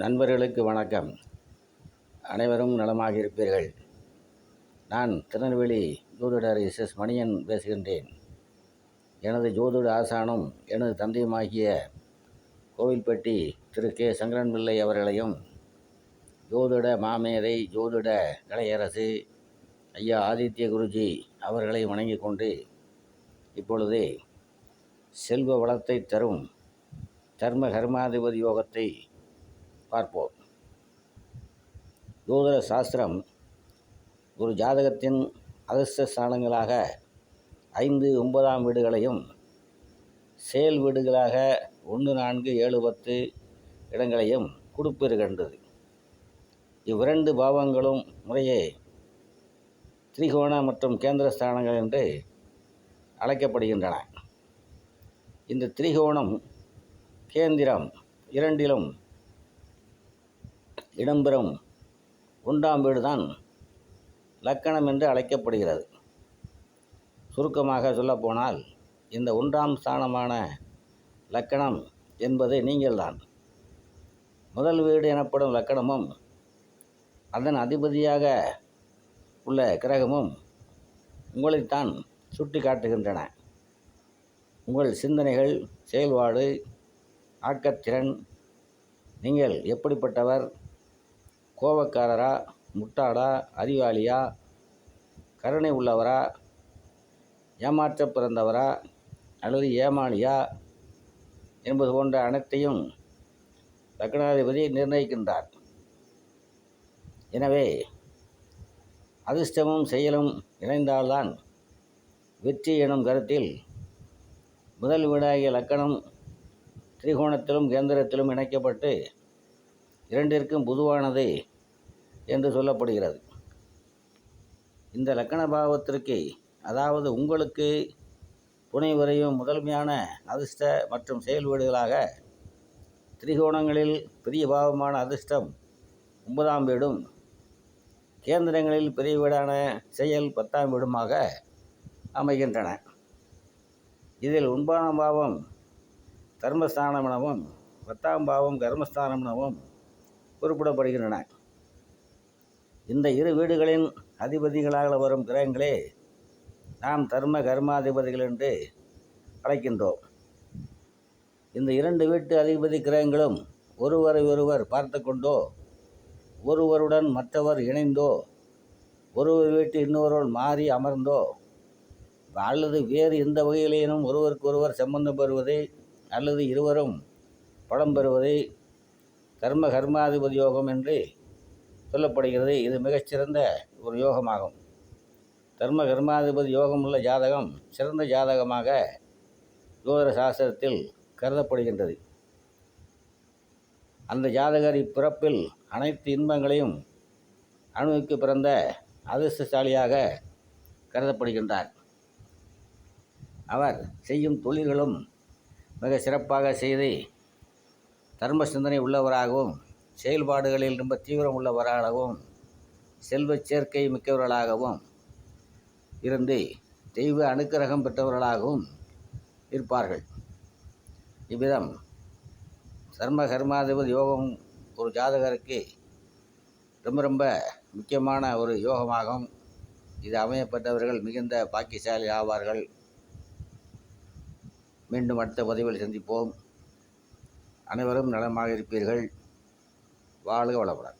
நண்பர்களுக்கு வணக்கம். அனைவரும் நலமாக இருப்பீர்கள். நான் திருநெல்வேலி ஜோதிடர் எஸ் எஸ் மணியன் பேசுகின்றேன். எனது ஜோதிட ஆசானும் எனது தந்தையுமாகிய கோவில்பட்டி திரு. கே. சங்கரன் பிள்ளை அவர்களையும் ஜோதிட மாமேதை ஜோதிட கலையரசு ஐயா ஆதித்ய குருஜி அவர்களை வணங்கி கொண்டு இப்பொழுது செல்வ வளத்தை தரும் தர்ம கர்மாதிபதி யோகத்தை பார்ப்போம். ஜோதிட சாஸ்திரம் ஒரு ஜாதகத்தின் அதிர்ஷ்ட ஸ்தானங்களாக ஐந்து ஒன்பதாம் வீடுகளையும் செயல் வீடுகளாக ஒன்று நான்கு ஏழு பத்து இடங்களையும் கொடுப்பிருக்கின்றது. இவ்விரண்டு பாவங்களும் முறையே திரிகோண மற்றும் கேந்திர ஸ்தானங்கள் என்று அழைக்கப்படுகின்றன. இந்த திரிகோணம் கேந்திரம் இரண்டிலும் இடம்பெறும். ஒன்றாம் வீடுதான் லக்கணம் என்று அழைக்கப்படுகிறது. சுருக்கமாக சொல்லப்போனால் இந்த ஒன்றாம் ஸ்தானமான லக்கணம் என்பது நீங்கள்தான். முதல் வீடு எனப்படும் லக்கணமும் அதன் அதிபதியாக உள்ள கிரகமும் உங்களைத்தான் சுட்டி காட்டுகின்றன உங்கள் சிந்தனைகள் செயல்பாடு ஆக்கத்திறன் நீங்கள் எப்படிப்பட்டவர் கோபக்காரரா முட்டாளா அறிவாளியா கருணை உள்ளவரா ஏமாற்ற பிறந்தவரா அல்லது ஏமாளியா என்பது போன்ற அனைத்தையும் லக்னாதிபதி நிர்ணயிக்கின்றார். எனவே அதிர்ஷ்டமும் செயலும் இணைந்தால்தான் வெற்றி எனும் கருத்தில் முதல் வீடாகிய லக்கணம் திரிகோணத்திலும் கேந்திரத்திலும் இணைக்கப்பட்டு இரண்டிற்கும் பொதுவானது என்று சொல்லப்படுகிறது. இந்த லக்கண பாவத்திற்கு அதாவது உங்களுக்கு துணை வரையும் முதன்மையான அதிர்ஷ்ட மற்றும் செயல் வீடுகளாக திரிகோணங்களில் பெரிய பாவமான அதிர்ஷ்டம் ஒன்பதாம் வீடும் கேந்திரங்களில் பெரிய வீடான செயல் பத்தாம் வீடுமாக அமைகின்றன. இதில் ஒன்பதாம் பாவம் தர்மஸ்தானம் எனவும் பத்தாம் பாவம் கர்மஸ்தானம் எனவும் குறிப்பிடப்படுகின்றன. இந்த இரு வீடுகளின் அதிபதிகளாக வரும் கிரகங்களே நாம் தர்ம கர்மாதிபதிகள் என்று அழைக்கின்றோம். இந்த இரண்டு வீட்டு அதிபதி கிரகங்களும் ஒருவரை ஒருவர் பார்த்து கொண்டோ ஒருவருடன் மற்றவர் இணைந்தோ ஒருவர் வீட்டு இன்னொருவர் மாறி அமர்ந்தோ அல்லது வேறு எந்த வகையிலேனும் ஒருவருக்கொருவர் சம்பந்தம் பெறுவதை அல்லது இருவரும் படம் பெறுவதை கர்ம கர்மாதிபதி யோகம் என்று சொல்லப்படுகிறது இது மிகச்சிறந்த ஒரு யோகமாகும். தர்ம கர்மாதிபதி யோகமுள்ள ஜாதகம் சிறந்த ஜாதகமாக ஜோதிட சாஸ்திரத்தில் கருதப்படுகின்றது. அந்த ஜாதகர் இப்பிறப்பில் அனைத்து இன்பங்களையும் அனுபவிக்க பிறந்த அதிர்ஷ்டசாலியாக கருதப்படுகின்றார். அவர் செய்யும் தொழில்களும் மிக சிறப்பாக செய்து தர்ம சிந்தனை உள்ளவராகவும் செயல்பாடுகளில் ரொம்ப தீவிரம் உள்ளவராகவும் செல்வச் சேர்க்கை மிக்கவர்களாகவும் இருந்து தெய்வ அனுக்கிரகம் பெற்றவர்களாகவும் இருப்பார்கள். இவ்விதம் சர்ம கர்மாதிபதி யோகம் ஒரு ஜாதகருக்கு ரொம்ப ரொம்ப முக்கியமான ஒரு யோகமாகும் இது அமையப்பட்டவர்கள் மிகுந்த பாக்கியசாலி ஆவார்கள். மீண்டும் அடுத்த பதிவில் சந்திப்போம். அனைவரும் நலமாக இருப்பீர்கள். வாழ்க வளமுடன்